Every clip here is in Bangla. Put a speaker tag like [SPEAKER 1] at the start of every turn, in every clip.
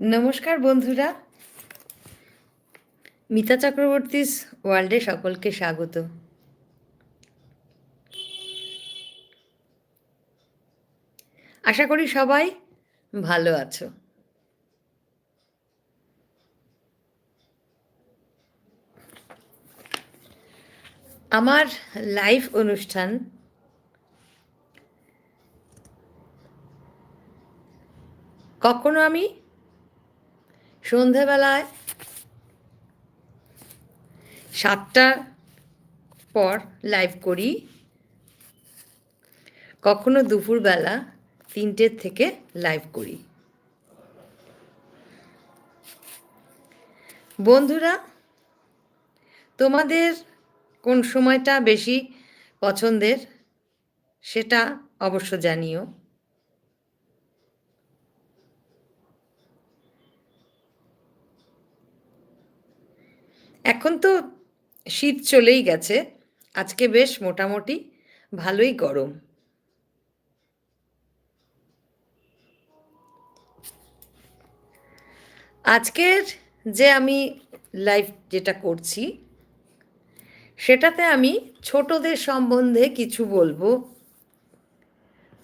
[SPEAKER 1] নমস্কার বন্ধুরা। মিতা চক্রবর্তীস ওয়ার্ল্ডে সকলকে স্বাগত। আশা করি সবাই ভালো আছো। আমার লাইভ অনুষ্ঠান কখনো আমি সন্ধেবেলায় সাতটার পর লাইভ করি। কখনো দুপুরবেলা তিনটের থেকে লাইভ করি। বন্ধুরা, তোমাদের কোন সময়টা বেশি পছন্দের সেটা অবশ্য জানিও। এখন তো শীত চলেই গেছে, আজকে বেশ মোটামুটি ভালোই গরম। আজকের যে আমি লাইভ যেটা করছি, সেটাতে আমি ছোটদের সম্বন্ধে কিছু বলব।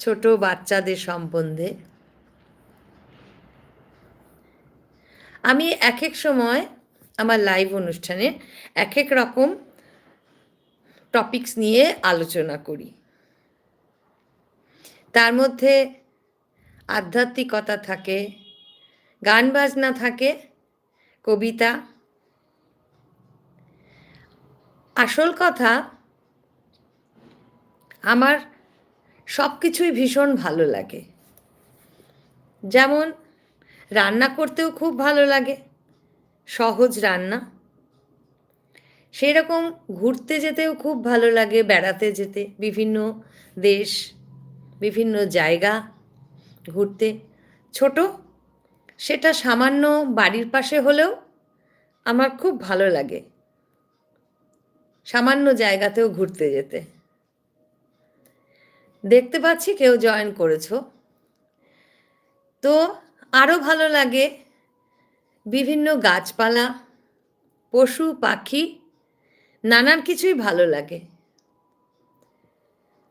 [SPEAKER 1] ছোট বাচ্চাদের সম্বন্ধে। আমি এক এক সময় আমার লাইভ অনুষ্ঠানে এক এক রকম টপিকস নিয়ে আলোচনা করি। তার মধ্যে আধ্যাত্মিকতা থাকে, গান বাজনা থাকে, কবিতা। আসল কথা, আমার সব কিছুই ভীষণ ভালো লাগে। যেমন রান্না করতেও খুব ভালো লাগে। সহজ রান্না। সেই রকম ঘুরতে যেতেও খুব ভালো লাগে, বেড়াতে যেতে, বিভিন্ন দেশ, বিভিন্ন জায়গা ঘুরতে। ছোট, সেটা সামান্য বাড়ির পাশে হলেও আমার খুব ভালো লাগে। সামান্য জায়গাতেও ঘুরতে যেতে। দেখতে পাচ্ছি কেউ জয়েন করেছ। তো আরও ভালো লাগে বিভিন্ন গাছপালা, পশু, পাখি, নানান কিছুই ভালো লাগে।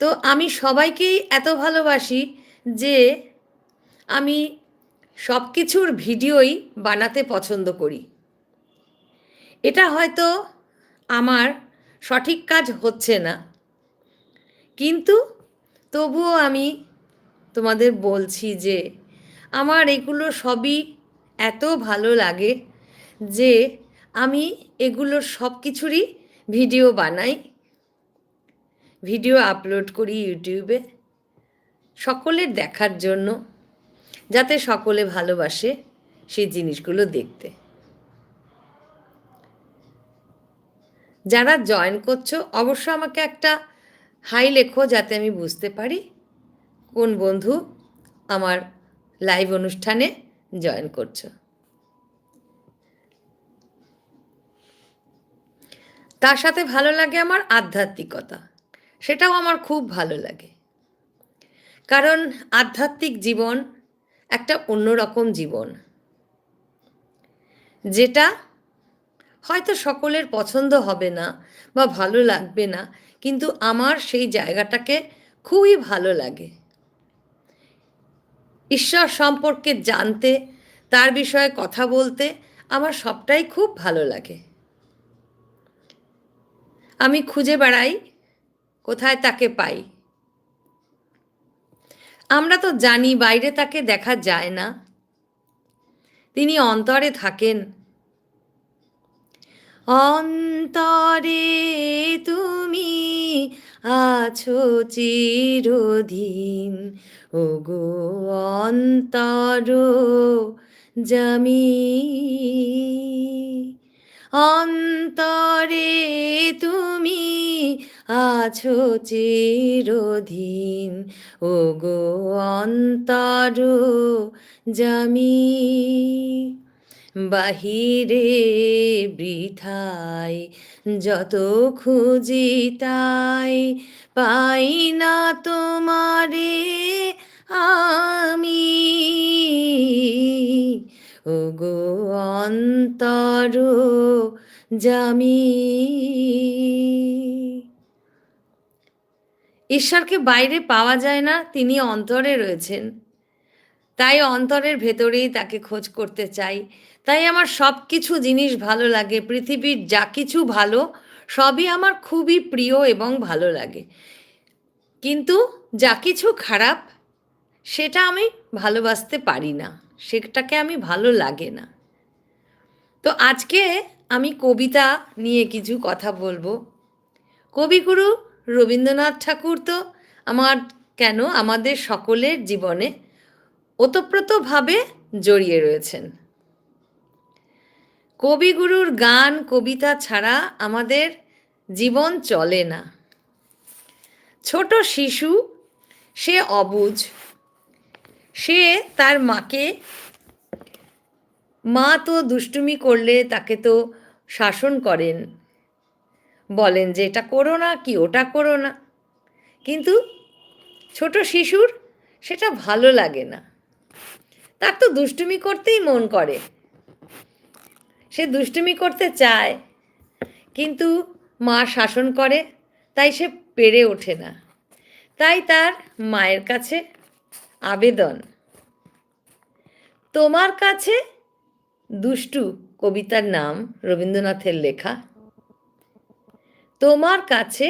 [SPEAKER 1] তো আমি সবাইকেই এত ভালোবাসি যে আমি সব কিছুর ভিডিওই বানাতে পছন্দ করি। এটা হয়তো আমার সঠিক কাজ হচ্ছে না। কিন্তু তবুও আমি তোমাদের বলছি যে আমার এগুলো সবই এত ভালো লাগে যে আমি এগুলোর সব কিছুরই ভিডিও বানাই, ভিডিও আপলোড করি ইউটিউবে সকলের দেখার জন্য, যাতে সকলে ভালোবাসে সেই জিনিসগুলো দেখতে। যারা জয়েন করছ, অবশ্য আমাকে একটা হাই লেখো যাতে আমি বুঝতে পারি কোন বন্ধু আমার লাইভ অনুষ্ঠানে জয়েন করছ। তার সাথে ভালো লাগে আমার আধ্যাত্মিকতা। সেটাও আমার খুব ভালো লাগে। কারণ আধ্যাত্মিক জীবন একটা অন্যরকম জীবন। যেটা হয়তো সকলের পছন্দ হবে না বা ভালো লাগবে না, কিন্তু আমার সেই জায়গাটাকে খুবই ভালো লাগে। ঈশ্বর সম্পর্কে জানতে, তার বিষয়ে কথা বলতে আমার সবটাই খুব ভালো লাগে। আমি খুঁজে বেড়াই, কোথায় তাকে পাই। আমরা তো জানি বাইরে তাকে দেখা যায় না। তিনি অন্তরে থাকেন অন্তরে তুমি আছো চিরদিন। ও গো অন্তর জামি, অন্তরে তুমি আছো চিরদিন। ও গো অন্তর জামি বাহিরে বৃথায়, যত খুঁজি তাই পাই না তোমারে আমি। ওগো অন্তর জামি। ঈশ্বরকে বাইরে পাওয়া যায় না, তিনি অন্তরে রয়েছেন। তাই অন্তরের ভেতরেই তাকে খোঁজ করতে চাই। তাই আমার সব কিছু জিনিস ভালো লাগে, পৃথিবীর যা কিছু ভালো, সবই আমার খুবই প্রিয় এবং ভালো লাগে। কিন্তু যা কিছু খারাপ, সেটা আমি ভালোবাসতে পারি না, সেটাকে আমি ভালো লাগে না। তো আজকে আমি কবিতা নিয়ে কিছু কথা বলব। কবিগুরু রবীন্দ্রনাথ ঠাকুর তো আমার, কেন আমাদের সকলের জীবনে ওতপ্রোতভাবে জড়িয়ে রয়েছেন। কবিগুরুর গান, কবিতা ছাড়া আমাদের জীবন চলে না। ছোট শিশু, সে অবুঝ সে তার মাকে, মা তো দুষ্টুমি করলে তাকে তো শাসন করেন। বলেন যে, এটা করো না কি, ওটা করো না। কিন্তু ছোট শিশুর সেটা ভালো লাগে না। তার তো দুষ্টুমি করতেই মন করে। সে দুষ্টুমি করতে চায়, কিন্তু মা শাসন করে, তাই সে পেরে ওঠে না। তাই তার মায়ের কাছে আবেদন। তোমার কাছে দুষ্টু কবিতার নাম রবীন্দ্রনাথের লেখা। তোমার কাছে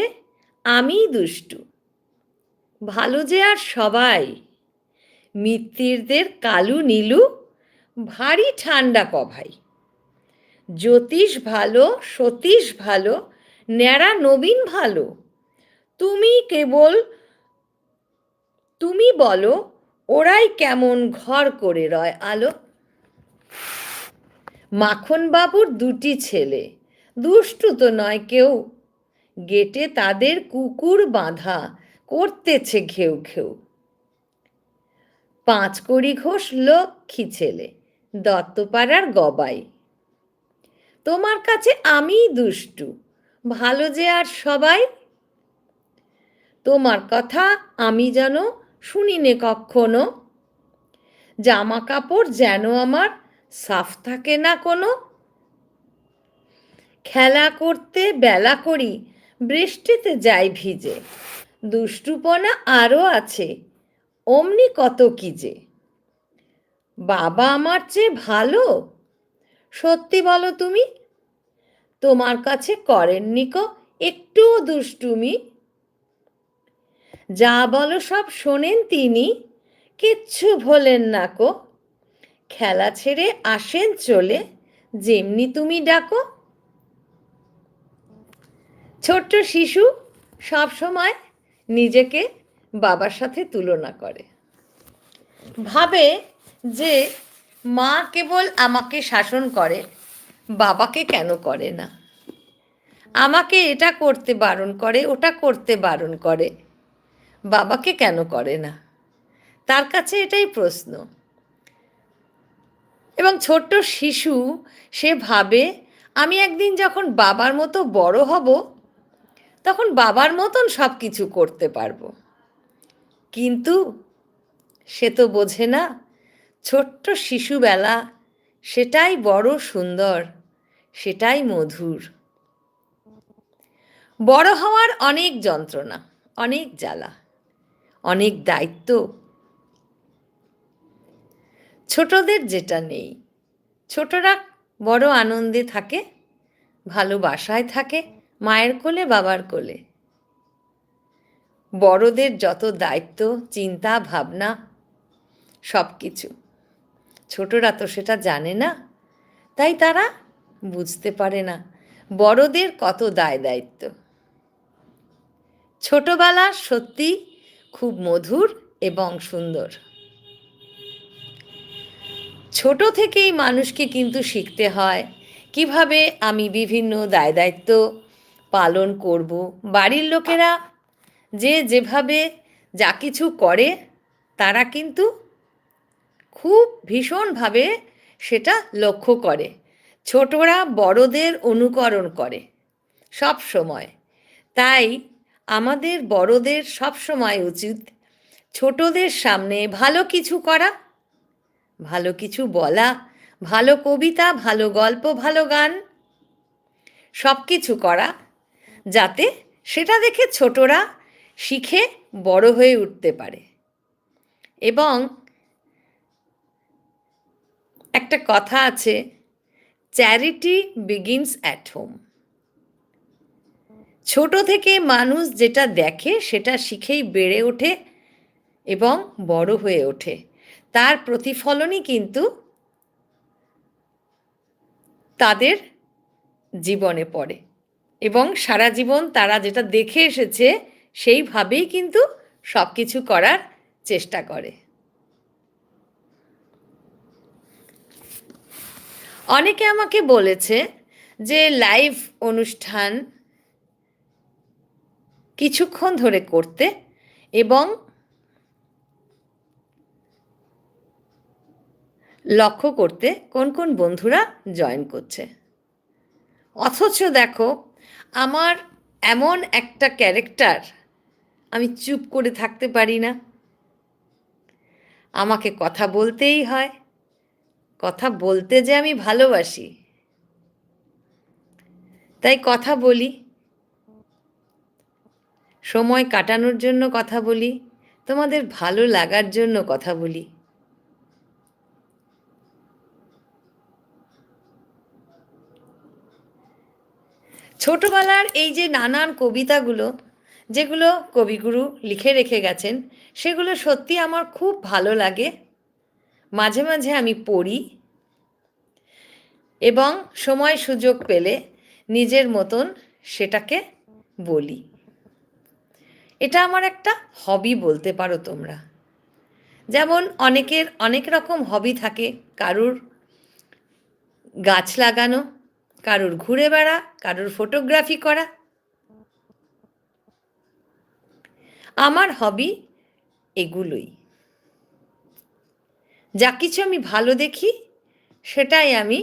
[SPEAKER 1] আমি দুষ্টু। ভালো যে আর সবাই। মিত্তিরদের কালু নীলু, ভারী ঠান্ডা কভাই। জ্যোতিষ ভালো, সতীশ ভালো, ন্যাড়া নবীন ভালো। তুমি কেবল, তুমি বলো, ওরাই কেমন ঘর করে রয় আলো? মাখনবাবুর দুটি ছেলে, দুষ্টু তো নয় কেউ। গেটে তাদের কুকুর বাঁধা, করতেছে ঘেউ ঘেউ। পাঁচকড়ি ঘোষ লক্ষ্মী ছেলে, দত্তপাড়ার গবাই। তোমার কাছে আমিই দুষ্টু। ভালো যে আর সবাই। তোমার কথা আমি যেন শুনিনে কখনো। জামা কাপড় যেন আমার সাফ থাকে না কোনো। খেলা করতে বেলা করি, বৃষ্টিতে যাই ভিজে। দুষ্টুপনা আরও আছে, অমনি কত কি যে। বাবা আমার চেয়ে ভালো সত্যি বলো তুমি? তোমার কাছে করেননি কো একটুও দুষ্টুমি। যা বলো সব শোনেন তিনি, কিচ্ছু ভোলেন না কো। খেলা ছেড়ে আসেন চলে, যেমনি তুমি ডাকো। ছোট্ট শিশু সব সময় নিজেকে বাবার সাথে তুলনা করে। ভাবে যে মা কেবল আমাকে শাসন করে, বাবাকে কেন করে না? আমাকে এটা করতে বারণ করে, ওটা করতে বারণ করে, বাবাকে কেন করে না? তার কাছে এটাই প্রশ্ন। এবং ছোট্ট শিশু, সে ভাবে, আমি একদিন যখন বাবার মতো বড় হব, তখন বাবার মতন সব কিছু করতে পারব। কিন্তু সে তো বোঝে না ছোট্ট শিশুবেলা, সেটাই বড় সুন্দর, সেটাই মধুর। বড় হওয়ার অনেক যন্ত্রণা, অনেক জ্বালা, অনেক দায়িত্ব। ছোটদের যেটা নেই, ছোটরা বড় আনন্দে থাকে ভালোবাসায় থাকে, মায়ের কোলে, বাবার কোলে। বড়দের যত দায়িত্ব, চিন্তা, ভাবনা সব কিছু ছোটরা তো সেটা জানে না। তাই তারা বুঝতে পারে না, বড়দের কত দায় দায়িত্ব। ছোটবেলা সত্যি খুব মধুর এবং সুন্দর। ছোট থেকেই মানুষকে কিন্তু শিখতে হয় কীভাবে আমি বিভিন্ন দায় দায়িত্ব পালন করব। বাড়ির লোকেরা যে যেভাবে যা কিছু করে, তারা কিন্তু খুব ভীষণভাবে সেটা লক্ষ্য করে। ছোটরা বড়দের অনুকরণ করে সব সময়। তাই আমাদের বড়দের সব সময় উচিত ছোটদের সামনে ভালো কিছু করা, ভালো কিছু বলা, ভালো কবিতা, ভালো গল্প, ভালো গান সব কিছু করা যাতে সেটা দেখে ছোটরা শিখে বড় হয়ে উঠতে পারে। এবং একটা কথা আছে চ্যারিটি বিগিনস অ্যাট হোম ছোট থেকে মানুষ যেটা দেখে সেটা শিখেই বেড়ে ওঠে এবং বড় হয়ে ওঠে। তার প্রতিফলনই কিন্তু তাদের জীবনে পড়ে এবং সারা জীবন তারা যেটা দেখে এসেছে সেইভাবেই কিন্তু সব কিছু করার চেষ্টা করে। অনেকে আমাকে বলেছে যে লাইভ অনুষ্ঠান কিছুক্ষণ ধরে করতে এবং লক্ষ্য করতে কোন কোন বন্ধুরা জয়েন করছে। অথচ দেখো, আমার এমন একটা ক্যারেক্টার আমি চুপ করে থাকতে পারি না। আমাকে কথা বলতেই হয়। কথা বলতে যে আমি ভালোবাসি। তাই কথা বলি। সময় কাটানোর জন্য কথা বলি। তোমাদের ভালো লাগার জন্য কথা বলি। ছোটবেলার এই যে নানান কবিতাগুলো, যেগুলো কবিগুরু লিখে রেখে গেছেন, সেগুলো সত্যি আমার খুব ভালো লাগে। মাঝে মাঝে আমি পড়ি এবং সময় সুযোগ পেলে নিজের মতন সেটাকে বলি। এটা আমার একটা হবি বলতে পারো তোমরা। যেমন অনেকের অনেক রকম হবি থাকে, কারুর গাছ লাগানো, কারুর ঘুরে বেড়া, কারুর ফটোগ্রাফি করা। আমার হবি এগুলোই। যা কিছু আমি ভালো দেখি, সেটাই আমি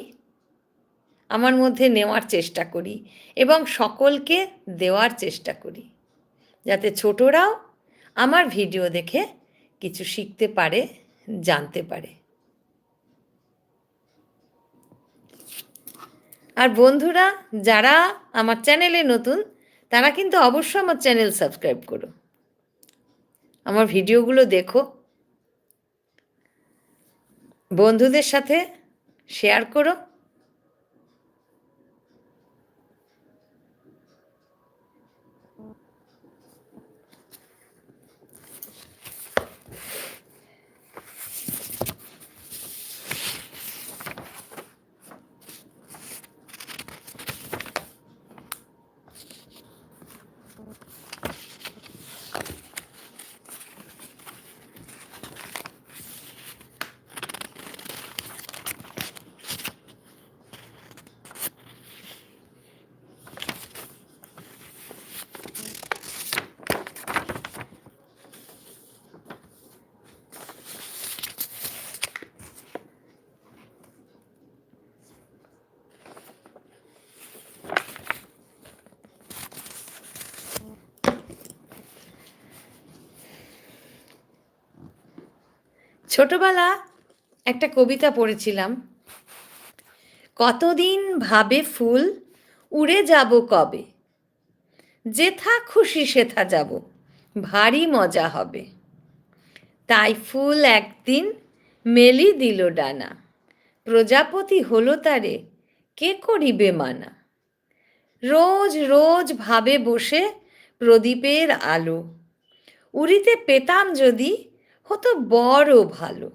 [SPEAKER 1] আমার মধ্যে নেওয়ার চেষ্টা করি এবং সকলকে দেওয়ার চেষ্টা করি যাতে ছোটরাও আমার ভিডিও দেখে কিছু শিখতে পারে, জানতে পারে। আর বন্ধুরা, যারা আমার চ্যানেলে নতুন, তারা কিন্তু অবশ্যই আমার চ্যানেল সাবস্ক্রাইব করো। আমার ভিডিওগুলো দেখো। বন্ধুদের সাথে শেয়ার করো। ছোটবেলা একটা কবিতা পড়েছিলাম। কতদিন ভাবে ফুল, উড়ে যাব কবে? যেথা খুশি সেথা যাব, ভারী মজা হবে। তাই ফুল একদিন মেলি দিল ডানা, প্রজাপতি হলো তারে, কে করিবে মানা? রোজ রোজ ভাবে বসে প্রদীপের আলো, উড়িতে পেতাম যদি হতো বড় ভালো।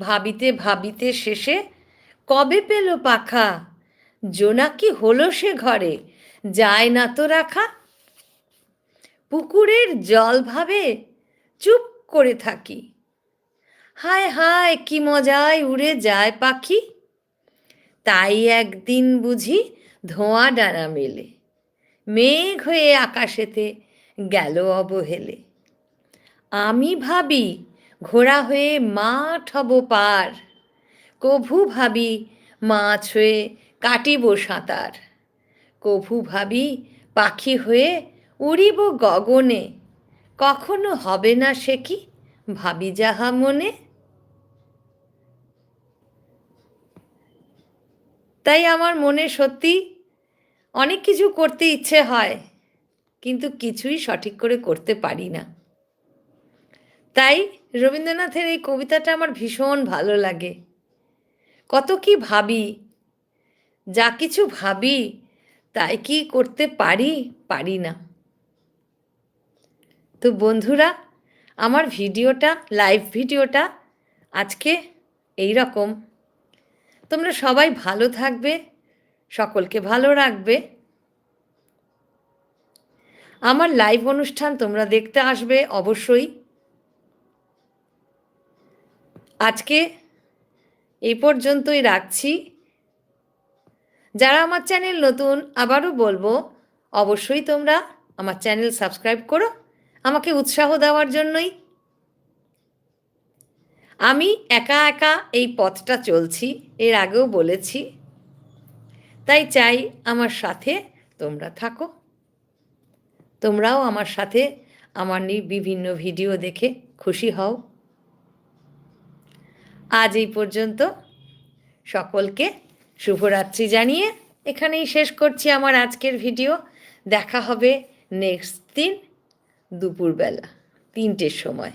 [SPEAKER 1] ভাবিতে ভাবিতে শেষে কবে পেল পাখা? জোনাকি হলো সে ঘরে, যায় না তো রাখা? পুকুরের জল ভাবে চুপ করে থাকি। হায় হায়, কি মজায় উড়ে যায় পাখি। তাই একদিন বুঝি ধোঁয়া ডানা মেলে। মেঘ হয়ে আকাশেতে গেল অবহেলে। আমি ভাবি ঘোড়া হয়ে মাঠ হব পার। কভু ভাবি মাছ হয়ে কাটিব সাঁতার। কভু ভাবি পাখি হয়ে উড়িব গগনে। কখনো হবে না সে কি? ভাবি যাহা মনে। তাই আমার মনে সত্যি অনেক কিছু করতে ইচ্ছে হয়, কিন্তু কিছুই সঠিক করে করতে পারি না। তাই রবীন্দ্রনাথের এই কবিতাটা আমার ভীষণ ভালো লাগে। কত কি ভাবি, যা কিছু ভাবি, তাই কি করতে পারি পারি না। তো বন্ধুরা, আমার ভিডিওটা লাইভ ভিডিওটা আজকে এই রকম তোমরা সবাই ভালো থাকবে, সকলকে ভালো রাখবে। আমার লাইভ অনুষ্ঠান তোমরা দেখতে আসবে অবশ্যই। আজকে এই পর্যন্তই রাখছি। যারা আমার চ্যানেল নতুন, আবারও বলব, অবশ্যই তোমরা আমার চ্যানেল সাবস্ক্রাইব করো। আমাকে উৎসাহ দেওয়ার জন্যই। আমি একা একা এই পথটা চলছি, এর আগেও বলেছি। তাই চাই আমার সাথে তোমরা থাকো। তোমরাও আমার সাথে আমার বিভিন্ন ভিডিও দেখে খুশি হও। আজ এই পর্যন্ত। সকলকে শুভরাত্রি জানিয়ে এখানেই শেষ করছি আমার আজকের ভিডিও। দেখা হবে নেক্সট দিন দুপুরবেলা, তিনটের সময়।